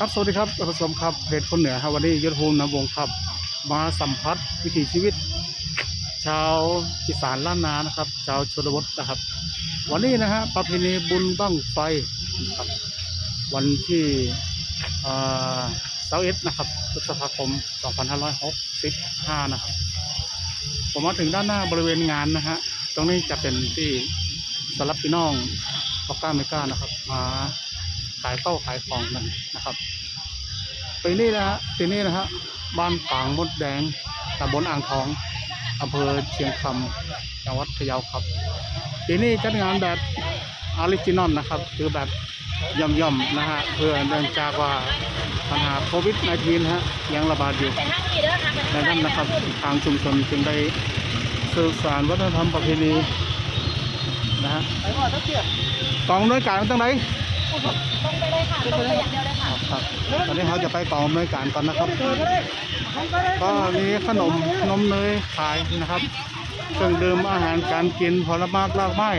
ครับสวัสดีครับท่านผู้ชมครับเพจคนเหนือครับวันนี้ยุทธภูมินำวงครับ มาสัมผัสวิถีชีวิต ชาวอีสานล้านนานะครับ ชาวชนบทนะครับ วันนี้นะฮะประเพณีบุญบั้งไฟนะครับวันที่เสาร์เอ็ดนะครับพฤษภาคม 2565 นะครับ ผมมาถึงด้านหน้าบริเวณงานนะฮะตรงนี้จะเป็นที่สลับพี่น้องปอกก้าเมก้านะครับมา ขายเข้าขายของกันนะครับปีนี้นะฮะปีนี้นะฮะบ้านปางมดแดงตำบลอ่างทองอำเภอเชียงคำจังหวัดพะเยาครับปีนี้จัดงานแบบออริจินอลนะครับ คือแบบย่อมๆนะฮะเพื่อเนื่องจากว่าปัญหาโควิด -19 นะฮะยังระบาดอยู่แต่ทางนี้เด้อค่ะดังนั้นนะครับทางชุมชนจึงได้สื่อสารวัฒนธรรมประเพณีนะฮะกอนต้วยการตั้งไหน ต้องไปเลยค่ะต้องไปอย่างเดียวเลยค่ะครับตอนนี้เขาจะไปกองอำนวยการก่อนนะครับ ก็มีขนมนมเนยขายนะครับเครื่องดื่มอาหารการกินผลไม้รากไม้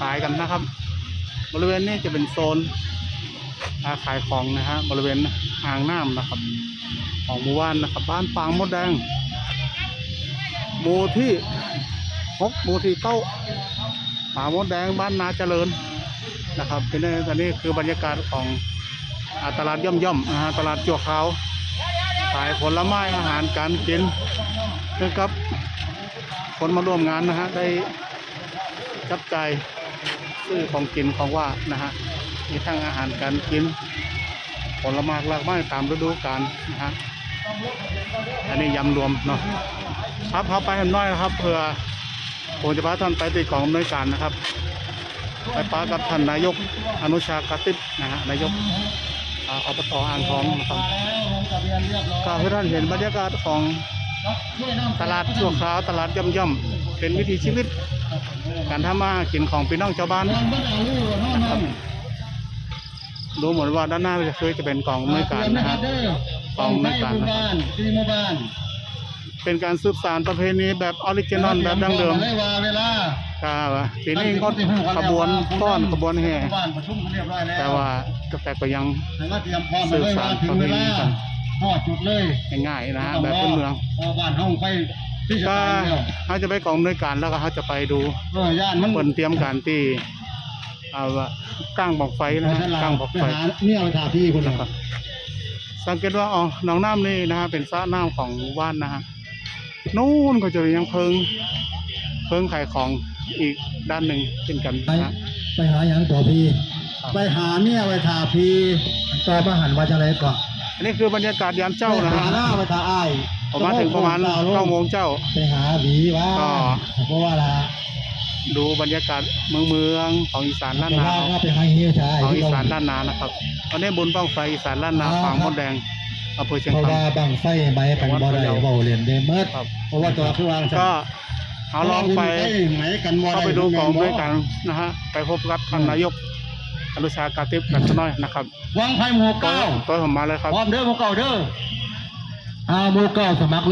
ขายกันนะครับ บริเวณนี้จะเป็นโซนาขายของนะฮะบริเวณอ่างน้ำนะครับ ของหมู่บ้านนะครับ บ้านปางมดแดงหมู่ที่หกหมู่ที่เก้าป่ามดแดงบ้านนาเจริญ นะครับที่นี่ตอนนี้คือบรรยากาศของอตลาดย่อมๆนะฮะตลาดจั่วขาวขายผลไม้อาหารการกินนะครับคนมาร่วมงานนะฮะได้จับใจซื้อของกินของว่านะฮะมีทั้งอาหารการกิน ผลไม้หลากไม้ตามฤดูกาลนะฮะอันนี้ยำรวมเนาะครับเข้าไปกันน้อยนะครับเพื่อผมจะพาท่านไปติดของอำนวยการนะครับ ไปปากับท่านนายกอนุชากาติบนะฮะนายกอ่าอบตอ่างทองนะครับก็ให้ท่านเห็นบรรยากาศของตลาดชั่วคราวตลาดย่อมย่อมเป็นวิถีชีวิต การทำมาหากินของพี่น้องชาวบ้านดูเหมือนว่าด้านหน้าจะเคยจะเป็นกองอำนวยการนะฮะกองอำนวยการนะครับ เป็นการสืบสานประเพณีแบบออริจินอลแบบดั้งเดิมได้ว่าเวลาครับปีนี้ก็ขบวนต้อนขบวนแห่หมู่บ้านประชุมกันเรียบร้อยแล้วแต่ว่าแต่ก็ยังให้มาเตรียมพร้อมไปเลยว่าถึงเวลาพอดจุดเลยง่ายๆนะฮะแบบพื้นเมืองพอบ้านห้องไปที่จะก็ตายแล้วเขาจะไปกองอำนวยการแล้วก็เขาจะไปดูเออย่านมันเปินเตรียมการที่เอาว่าก้างบอกไฟนะฮะก้างบอกไปไฟหาเนี่ยไปทาพี่คุณนะครับ สังเกตว่าอ๋อหนองน้ำนี่นะฮะเป็นสระน้ำของหมู่บ้านนะฮะนู่นก็จะยังเพิงเพิงขายของอีกด้านหนึ่งเช่นกันไปนะฮะไปหาหยังต่อพี่ครับไปหาเนี่ยไปทาพี่ต่อมาหันว่าจะไรก่อนอันนี้คือบรรยากาศยามเจ้านะไปฮะหาหน้าไปทาอ้ายผมมาถึงประมาณเก้าโมงเจ้าไปหาหวีว่าก็เพราะว่าละ ดูบรรยากาศเมืองเมืองของอีสานล้านแต่นาว่าก็ไปหาเฮียชายของอีสานล้านนานะครับวันนี้บุญบ้างไฟอีสานล้านนาฟางมดแดงอำเภอเชียงเพราะคำว่าบังไฟใบกันบ่ได้เบาเรียนได้เมิดครับเพราะว่าตัวคือวางก็เอาลองไปไหมกันบ่เข้าไปดูกองด้วยกันนะฮะไปพบกับท่านนายกอนุชากาติบกันสักหน่อยนะครับวางไฟหมู่ตัวเก้าตัวผมมาเลยครับพร้อมเด้อหมู่เก้าเด้ออ่าหมู่เก้าสมัครเลย